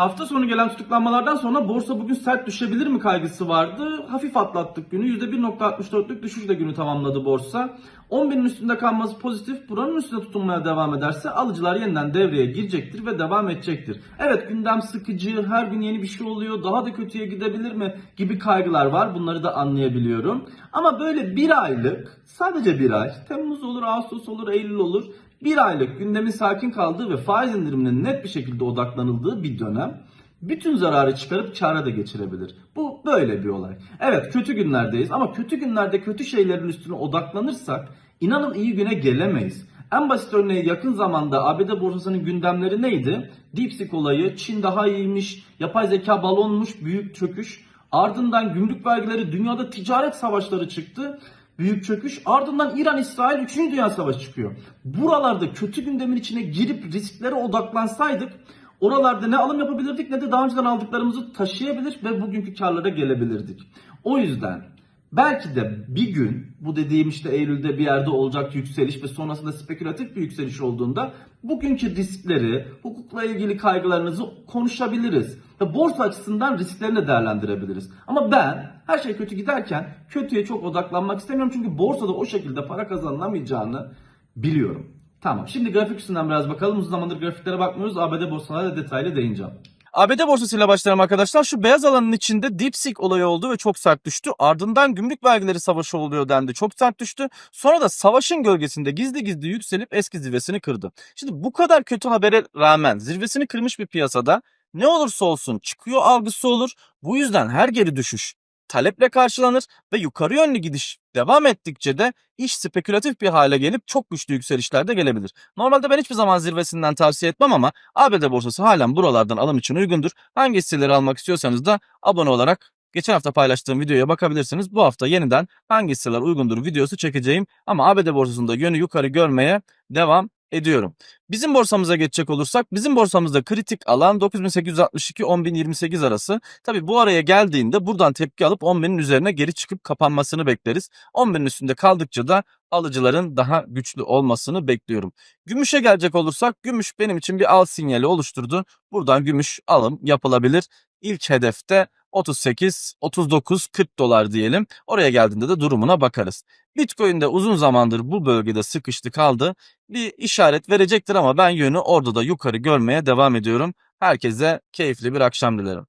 Hafta sonu gelen tutuklanmalardan sonra borsa bugün sert düşebilir mi kaygısı vardı. Hafif atlattık günü. %1.64'lük düşüşle günü tamamladı borsa. 10.000'in üstünde kalması pozitif. Buranın üstünde tutunmaya devam ederse alıcılar yeniden devreye girecektir ve devam edecektir. Evet gündem sıkıcı, her gün yeni bir şey oluyor, daha da kötüye gidebilir mi gibi kaygılar var. Bunları da anlayabiliyorum. Ama böyle bir aylık, sadece bir ay, Temmuz olur, Ağustos olur, Eylül olur. Bir aylık gündemin sakin kaldığı ve faiz indirimine net bir şekilde odaklanıldığı bir dönem bütün zararı çıkarıp kâra da geçirebilir. Bu böyle bir olay. Evet kötü günlerdeyiz ama kötü günlerde kötü şeylerin üstüne odaklanırsak inanın iyi güne gelemeyiz. En basit örneği yakın zamanda ABD borsasının gündemleri neydi? DeepSeek olayı, Çin daha iyiymiş, yapay zeka balonmuş, büyük çöküş. Ardından gümrük vergileri, dünyada ticaret savaşları çıktı büyük çöküş. Ardından İran-İsrail 3. Dünya Savaşı çıkıyor. Buralarda kötü gündemin içine girip risklere odaklansaydık oralarda ne alım yapabilirdik ne de daha önceden aldıklarımızı taşıyabilir ve bugünkü karlara gelebilirdik. O yüzden belki de bir gün bu dediğim işte Eylül'de bir yerde olacak yükseliş ve sonrasında spekülatif bir yükseliş olduğunda bugünkü riskleri, hukukla ilgili kaygılarınızı konuşabiliriz. Ve borsa açısından risklerini de değerlendirebiliriz. Ama ben her şey kötü giderken kötüye çok odaklanmak istemiyorum. Çünkü borsada o şekilde para kazanılamayacağını biliyorum. Tamam şimdi grafik üstünden biraz bakalım. Uzun zamandır grafiklere bakmıyoruz. ABD borsalarına da detaylı değineceğim. ABD borsasıyla başlayalım arkadaşlar. Şu beyaz alanın içinde DeepSeek olayı oldu ve çok sert düştü. Ardından gümrük vergileri savaşı oluyor dendi. Çok sert düştü. Sonra da savaşın gölgesinde gizli gizli yükselip eski zirvesini kırdı. Şimdi bu kadar kötü habere rağmen zirvesini kırmış bir piyasada ne olursa olsun çıkıyor algısı olur. Bu yüzden her geri düşüş taleple karşılanır ve yukarı yönlü gidiş devam ettikçe de iş spekülatif bir hale gelip çok güçlü yükselişler de gelebilir. Normalde ben hiçbir zaman zirvesinden tavsiye etmem ama ABD borsası halen buralardan alım için uygundur. Hangi hisseleri almak istiyorsanız da abone olarak Geçen hafta paylaştığım videoya bakabilirsiniz. Bu hafta yeniden hangi hisseler uygundur videosu çekeceğim. Ama ABD borsasında yönü yukarı görmeye devam ediyorum. Bizim borsamıza geçecek olursak bizim borsamızda kritik alan 9862-10028 arası. Tabi bu araya geldiğinde buradan tepki alıp 10.000'in üzerine geri çıkıp kapanmasını bekleriz. 10.000'in üstünde kaldıkça da alıcıların daha güçlü olmasını bekliyorum. Gümüşe gelecek olursak gümüş benim için bir al sinyali oluşturdu. Buradan gümüş alım yapılabilir. İlk hedefte 38, 39, 40 dolar diyelim. Oraya geldiğinde de durumuna bakarız. Bitcoin de uzun zamandır bu bölgede sıkıştı kaldı. Bir işaret verecektir ama ben yönü orada da yukarı görmeye devam ediyorum. Herkese keyifli bir akşam dilerim.